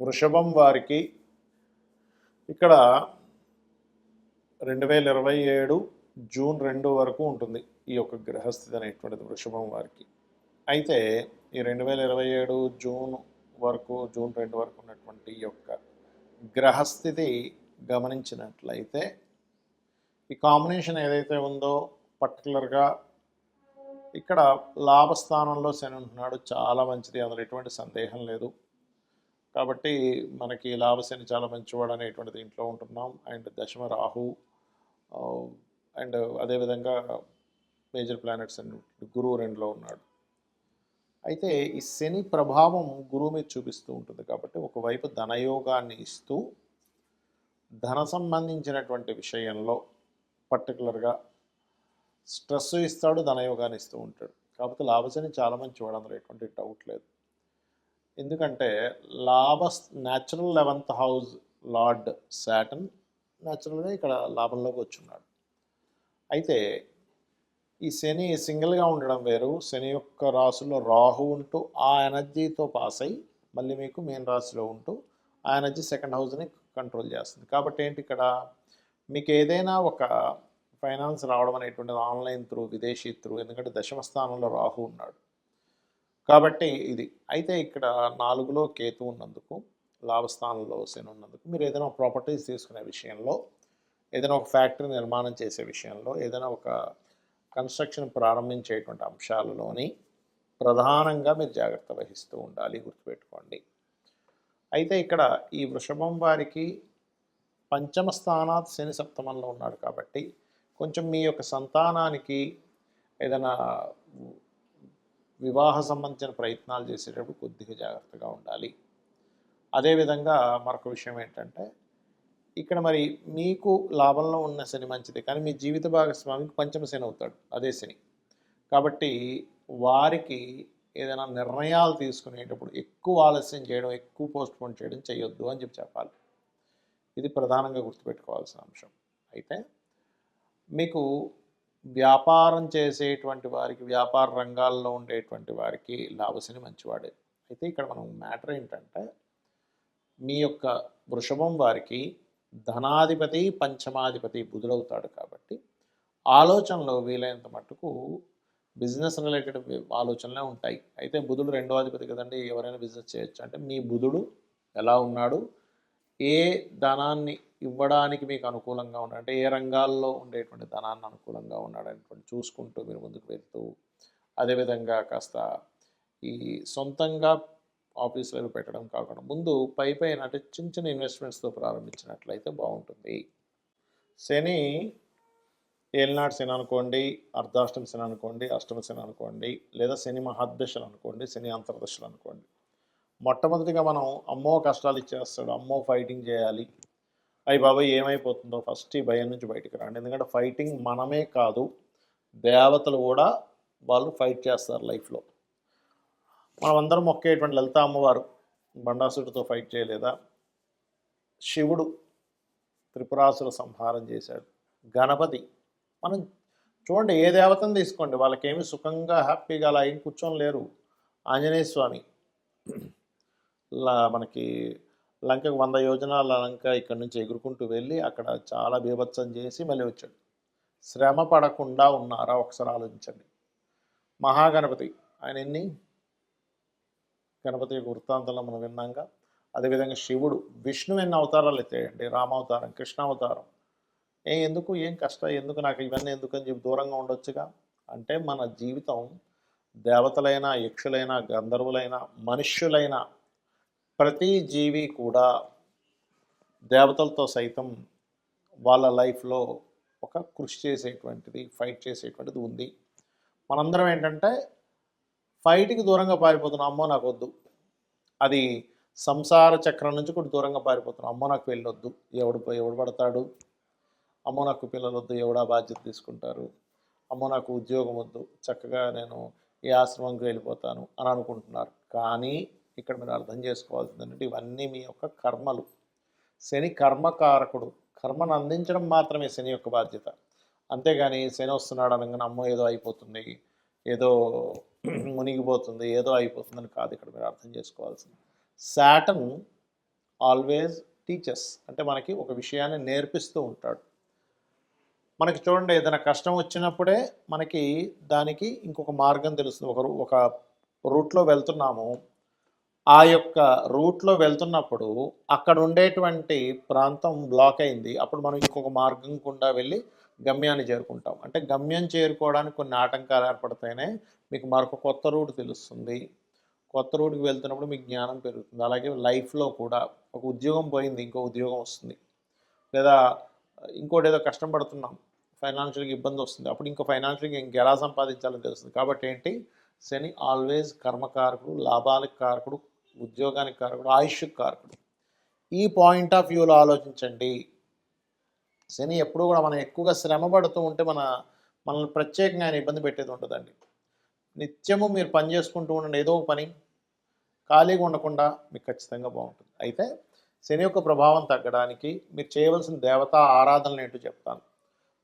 వృషభం వారికి ఇక్కడ రెండు వేల ఇరవై ఏడు జూన్ రెండు వరకు ఉంటుంది ఈ యొక్క గ్రహస్థితి అనేటువంటిది వృషభం వారికి. అయితే ఈ రెండు వేల ఇరవై ఏడు జూన్ వరకు జూన్ రెండు వరకు ఉన్నటువంటి ఈ యొక్క గ్రహస్థితి గమనించినట్లయితే ఈ కాంబినేషన్ ఏదైతే ఉందో పర్టికులర్గా ఇక్కడ లాభస్థానంలో శని ఉంటున్నాడు. చాలా మంచిది. అందులో ఎటువంటి సందేహం లేదు. కాబట్టి మనకి లాభశని చాలా మంచివాడు అనేటువంటిది ఇంట్లో ఉంటున్నాం. అండ్ దశమ రాహు అండ్ అదేవిధంగా మేజర్ ప్లానెట్స్ అండ్ గురువు రెండులో ఉన్నాడు. అయితే ఈ శని ప్రభావం గురువు మీద చూపిస్తూ ఉంటుంది కాబట్టి ఒకవైపు ధనయోగాన్ని ఇస్తూ ధన సంబంధించినటువంటి విషయంలో పర్టికులర్గా స్ట్రెస్ ఇస్తాడు ధనయోగాన్ని ఇస్తూ ఉంటాడు. కాకపోతే లాభశని చాలా మంచివాడు అందులో ఎటువంటి డౌట్ లేదు. ఎందుకంటే లాభ natural eleventh house lord Saturn న్యాచురల్గా ఇక్కడ లాభంలోకి వచ్చున్నాడు. అయితే ఈ శని సింగిల్గా ఉండడం వేరు. శని యొక్క రాశిలో రాహు ఉంటూ ఆ ఎనర్జీతో పాస్ అయ్యి మళ్ళీ మీకు మెయిన్ రాశిలో ఉంటూ ఆ ఎనర్జీ సెకండ్ హౌస్ని కంట్రోల్ చేస్తుంది. కాబట్టి ఏంటి ఇక్కడ? మీకు ఏదైనా ఒక ఫైనాన్స్ రావడం అనేటువంటిది ఆన్లైన్ త్రూ విదేశీ త్రూ ఎందుకంటే దశమ స్థానంలో రాహు ఉన్నాడు. కాబట్టి ఇది. అయితే ఇక్కడ నాలుగులో కేతు ఉన్నందుకు లాభస్థానంలో శని ఉన్నందుకు మీరు ఏదైనా ప్రాపర్టీస్ తీసుకునే విషయంలో ఏదైనా ఒక ఫ్యాక్టరీ నిర్మాణం చేసే విషయంలో ఏదైనా ఒక కన్స్ట్రక్షన్ ప్రారంభించేటువంటి అంశాలలోని ప్రధానంగా మీరు జాగ్రత్త వహిస్తూ ఉండాలి గుర్తుపెట్టుకోండి. అయితే ఇక్కడ ఈ వృషభం వారికి పంచమ స్థానాత్ శని సప్తమంలో ఉన్నాడు కాబట్టి కొంచెం మీ యొక్క సంతానానికి ఏదైనా వివాహ సంబంధించిన ప్రయత్నాలు చేసేటప్పుడు కొద్దిగా జాగ్రత్తగా ఉండాలి. అదేవిధంగా మరొక విషయం ఏంటంటే ఇక్కడ మరి మీకు లాభంలో ఉన్న శని మంచిది కానీ మీ జీవిత భాగస్వామికి పంచమ శని అవుతాడు అదే శని. కాబట్టి వారికి ఏదైనా నిర్ణయాలు తీసుకునేటప్పుడు ఎక్కువ ఆలస్యం చేయడం ఎక్కువ పోస్ట్పోన్ చేయడం చేయొద్దు అని చెప్పి చెప్పాలి. ఇది ప్రధానంగా గుర్తుపెట్టుకోవాల్సిన అంశం. అయితే మీకు వ్యాపారం చేసేటువంటి వారికి వ్యాపార రంగాల్లో ఉండేటువంటి వారికి లాభసిని మంచివాడే. అయితే ఇక్కడ మనం మ్యాటర్ ఏంటంటే మీ యొక్క వృషభం వారికి ధనాధిపతి పంచమాధిపతి బుధుడవుతాడు కాబట్టి ఆలోచనలో వీలైనంత మట్టుకు బిజినెస్ రిలేటెడ్ ఆలోచనలే ఉంటాయి. అయితే బుధుడు రెండో అధిపతి కదండి ఎవరైనా బిజినెస్ చేయొచ్చు? అంటే మీ బుధుడు ఎలా ఉన్నాడు? ఏ ధనాన్ని ఇవ్వడానికి మీకు అనుకూలంగా ఉన్నాడు అంటే ఏ రంగాల్లో ఉండేటువంటి ధనాన్ని అనుకూలంగా ఉన్నాడనేటువంటి చూసుకుంటూ మీరు ముందుకు వెళ్తూ అదేవిధంగా కాస్త ఈ సొంతంగా ఆఫీసులకు పెట్టడం కాకుండా ముందు పై పైన అంటే చిన్న చిన్న ఇన్వెస్ట్మెంట్స్తో ప్రారంభించినట్లయితే బాగుంటుంది. శని ఏలినాడు శని అనుకోండి అర్ధాష్టమ శని అనుకోండి అష్టమ శని అనుకోండి లేదా శని మహాదశలు అనుకోండి శని అంతర్దశలు అనుకోండి. మొట్టమొదటిగా మనం అమ్మో కష్టాలు ఇచ్చేస్తాడు అమ్మో ఫైటింగ్ చేయాలి అయ్యి బాబాయ్ ఏమైపోతుందో ఫస్ట్ ఈ భయం నుంచి బయటికి రండి. ఎందుకంటే ఫైటింగ్ మనమే కాదు దేవతలు కూడా వాళ్ళు ఫైట్ చేస్తారు లైఫ్లో. మనం అందరం మొక్కేటువంటి లలిత అమ్మవారు బండాసుడితో ఫైట్ చేయలేదా? శివుడు త్రిపురాసుల సంహారం చేశాడు. గణపతి మనం చూడండి ఏ దేవతను తీసుకోండి వాళ్ళకేమి సుఖంగా హ్యాపీగా అలా ఏం కూర్చొని లేరు. ఆంజనేయ స్వామి లా మనకి లంకకు వంద యోజనాల లంక ఇక్కడి నుంచి ఎగురుకుంటూ వెళ్ళి అక్కడ చాలా బీభత్సం చేసి మళ్ళీ వచ్చాడు. శ్రమ పడకుండా ఉన్నారా? ఒకసారి ఆలోచించండి. మహాగణపతి ఆయన ఎన్ని? గణపతి యొక్క వృత్తాంతంలో మనం విన్నాక అదేవిధంగా శివుడు విష్ణు ఎన్ని అవతారాలు ఎత్తాయండి రామావతారం కృష్ణావతారం. ఏ ఎందుకు? ఏం కష్టం? ఎందుకు? నాకు ఇవన్నీ ఎందుకని చెప్పి దూరంగా ఉండొచ్చుగా? అంటే మన జీవితం దేవతలైనా యక్షులైనా గంధర్వులైనా మనుష్యులైనా ప్రతి జీవి కూడా దేవతలతో సైతం వాళ్ళ లైఫ్లో ఒక కృషి చేసేటువంటిది ఫైట్ చేసేటువంటిది ఉంది. మనందరం ఏంటంటే ఫైట్కి దూరంగా పారిపోతున్నాం అమ్మో నాకు వద్దు. అది సంసార చక్రం నుంచి కూడా దూరంగా పారిపోతున్నాం అమ్మో నాకు వెళ్ళొద్దు ఎవడు ఎవడు పడతాడు? అమ్మో నాకు పిల్లలు వద్దు ఎవడా బాధ్యత తీసుకుంటారు? అమ్మో నాకు ఉద్యోగం వద్దు చక్కగా నేను ఈ ఆశ్రమంకి వెళ్ళిపోతాను అని అనుకుంటున్నారు. కానీ ఇక్కడ మీరు అర్థం చేసుకోవాల్సింది ఏంటంటే ఇవన్నీ మీ యొక్క కర్మలు. శని కర్మకారకుడు. కర్మను అందించడం మాత్రమే శని యొక్క బాధ్యత. అంతేగాని శని వస్తున్నాడు అనగానే అమ్మో ఏదో అయిపోతుంది. ఏదో మునిగిపోతుంది. ఏదో అయిపోతుందని కాదు ఇక్కడ మీరు అర్థం చేసుకోవాల్సింది. Saturn always teachers. అంటే మనకి ఒక విషయాన్ని నేర్పిస్తూ ఉంటాడు. మనకి చూడండి ఏదైనా కష్టం వచ్చినప్పుడే మనకి దానికి ఇంకొక మార్గం తెలుస్తుంది. ఒక ఒక రూట్లో వెళ్తున్నాము. ఆ యొక్క రూట్లో వెళ్తున్నప్పుడు అక్కడ ఉండేటువంటి ప్రాంతం బ్లాక్ అయింది. అప్పుడు మనం ఇంకొక మార్గం గుండా వెళ్ళి గమ్యాన్ని చేరుకుంటాం. అంటే గమ్యం చేరుకోవడానికి కొన్ని ఆటంకాలు ఏర్పడితేనే మీకు మరొక కొత్త రూట్ తెలుస్తుంది. కొత్త రూట్కి వెళ్తున్నప్పుడు మీకు జ్ఞానం పెరుగుతుంది. అలాగే లైఫ్లో కూడా ఒక ఉద్యోగం పోయింది ఇంకో ఉద్యోగం వస్తుంది. లేదా ఇంకోటి ఏదో కష్టం పడుతున్నాం ఫైనాన్షియల్గా ఇబ్బంది వస్తుంది. అప్పుడు ఇంకో ఫైనాన్షియల్గా ఇంకెలా సంపాదించాలని తెలుస్తుంది. కాబట్టి ఏంటి? శని ఆల్వేస్ కర్మకారకుడు లాభాలకు కారకుడు ఉద్యోగానికి కారకుడు ఆయుష్కి కారకుడు. ఈ పాయింట్ ఆఫ్ వ్యూలో ఆలోచించండి. శని ఎప్పుడు కూడా మనం ఎక్కువగా శ్రమ పడుతూ ఉంటే మన మనల్ని ప్రత్యేకంగా ఆయన ఇబ్బంది పెట్టేది ఉంటుందండి నిత్యము మీరు పని చేసుకుంటూ ఉండండి ఏదో ఒక పని. ఖాళీగా ఉండకుండా మీకు ఖచ్చితంగా బాగుంటుంది. అయితే శని యొక్క ప్రభావం తగ్గడానికి మీరు చేయవలసిన దేవతా ఆరాధనలు ఏంటో చెప్తాను.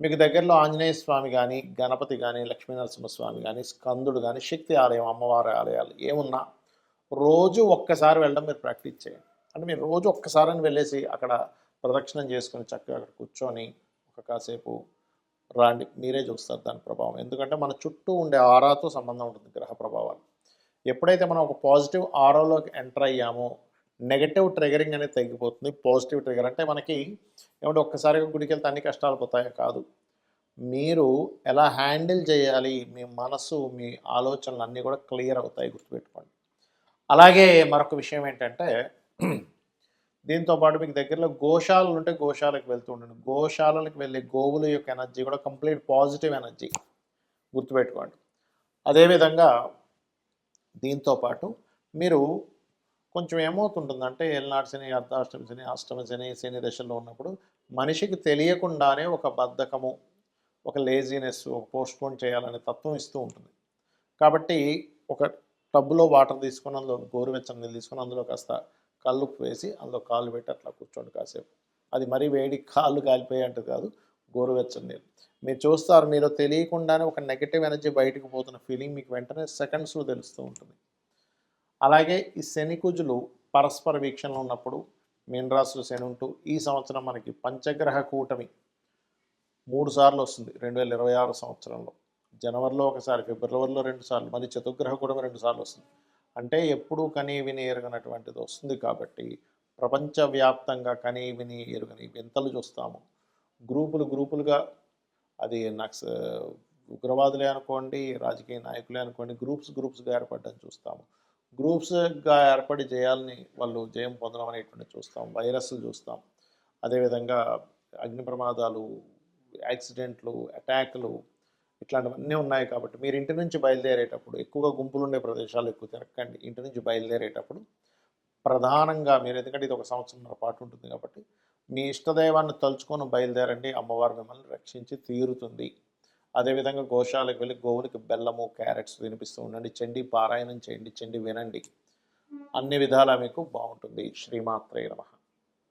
మీకు దగ్గరలో ఆంజనేయ స్వామి కానీ గణపతి కానీ లక్ష్మీనరసింహస్వామి కానీ స్కందుడు కానీ శక్తి ఆలయం అమ్మవారి ఆలయాలు ఏమున్నా రోజు ఒక్కసారి వెళ్ళడం మీరు ప్రాక్టీస్ చేయండి. అంటే మీరు రోజు ఒక్కసారి వెళ్ళేసి అక్కడ ప్రదక్షిణం చేసుకొని చక్కగా అక్కడ కూర్చొని ఒక కాసేపు రాండి. మీరే చూస్తారు దాని ప్రభావం. ఎందుకంటే మన చుట్టూ ఉండే ఆరాతో సంబంధం ఉంటుంది గ్రహ ప్రభావాలు. ఎప్పుడైతే మనం ఒక పాజిటివ్ ఆరాలోకి ఎంటర్ అయ్యామో నెగటివ్ ట్రిగరింగ్ అనేది తగ్గిపోతుంది. పాజిటివ్ ట్రిగర్ అంటే మనకి ఏమంటే ఒక్కసారిగా గుడికి వెళ్తే అన్ని కష్టాలు పోతాయో కాదు. మీరు ఎలా హ్యాండిల్ చేయాలి మీ మనసు మీ ఆలోచనలు అన్నీ కూడా క్లియర్ అవుతాయి గుర్తుపెట్టుకోండి. అలాగే మరొక విషయం ఏంటంటే దీంతో పాటు మీకు దగ్గరలో గోశాలలు ఉంటే గోశాలకు వెళ్తూ ఉండండి. గోశాలలకు వెళ్ళే గోవుల యొక్క ఎనర్జీ కూడా కంప్లీట్ పాజిటివ్ ఎనర్జీ గుర్తుపెట్టుకోండి. అదేవిధంగా దీంతో పాటు మీరు కొంచెం ఏమవుతుంటుందంటే ఏళ్ళనాడు శని అర్ధాష్టమి శని అష్టమి శని శని ఉన్నప్పుడు మనిషికి తెలియకుండానే ఒక బద్ధకము ఒక లేజినెస్ ఒక పోస్ట్పోన్ చేయాలనే తత్వం ఇస్తూ ఉంటుంది. కాబట్టి ఒక టబ్బులో వాటర్ తీసుకుని అందులో గోరువెచ్చని నీళ్ళు తీసుకుని అందులో కాస్త కళ్ళు వేసి అందులో కాళ్ళు పెట్టి అట్లా కూర్చోండి కాసేపు. అది మరీ వేడి కాళ్ళు కాలిపోయి కాదు గోరువెచ్చని నీళ్ళు. మీరు చూస్తారు మీరు తెలియకుండానే ఒక నెగిటివ్ ఎనర్జీ బయటకు పోతున్న ఫీలింగ్ మీకు వెంటనే సెకండ్స్లో తెలుస్తూ ఉంటుంది. అలాగే ఈ శనికుజులు పరస్పర వీక్షణలో ఉన్నప్పుడు మీనరాశులు శని ఉంటూ ఈ సంవత్సరం మనకి పంచగ్రహ కూటమి మూడు సార్లు వస్తుంది రెండు వేల ఇరవై ఆరు సంవత్సరంలో. జనవరిలో ఒకసారి ఫిబ్రవరిలో రెండు సార్లు మళ్ళీ చతుర్గ్రహ కూడా రెండు సార్లు వస్తుంది. అంటే ఎప్పుడూ కనీ విని ఎరగనటువంటిది వస్తుంది కాబట్టి ప్రపంచవ్యాప్తంగా కనీ విని ఎరుగని వింతలు చూస్తాము. గ్రూపులు గ్రూపులుగా అది నక్స ఉగ్రవాదులే అనుకోండి రాజకీయ నాయకులే అనుకోండి గ్రూప్స్ గ్రూప్స్గా ఏర్పడడం చూస్తాము. గ్రూప్స్గా ఏర్పడి జయాల్ని వాళ్ళు జయం పొందడం అనేటువంటి చూస్తాం. వైరస్లు చూస్తాం. అదేవిధంగా అగ్ని ప్రమాదాలు యాక్సిడెంట్లు అటాక్లు ఇట్లాంటివన్నీ ఉన్నాయి కాబట్టి మీరు ఇంటి నుంచి బయలుదేరేటప్పుడు ఎక్కువగా గుంపులు ఉండే ప్రదేశాలు ఎక్కువ తిరగకండి. ఇంటి నుంచి బయలుదేరేటప్పుడు ప్రధానంగా మీరు ఎందుకంటే ఇది ఒక సంవత్సరంన్నర పాటు ఉంటుంది కాబట్టి మీ ఇష్టదైవాన్ని తలుచుకొని బయలుదేరండి. అమ్మవారు మిమ్మల్ని రక్షించి తీరుతుంది. అదేవిధంగా గోశాలకు వెళ్ళి గోవులకి బెల్లము క్యారెట్స్ వినిపిస్తూ ఉండండి. చండి పారాయణం చేయండి. చండి వినండి. అన్ని విధాలా మీకు బాగుంటుంది. శ్రీమాత్రే నమః.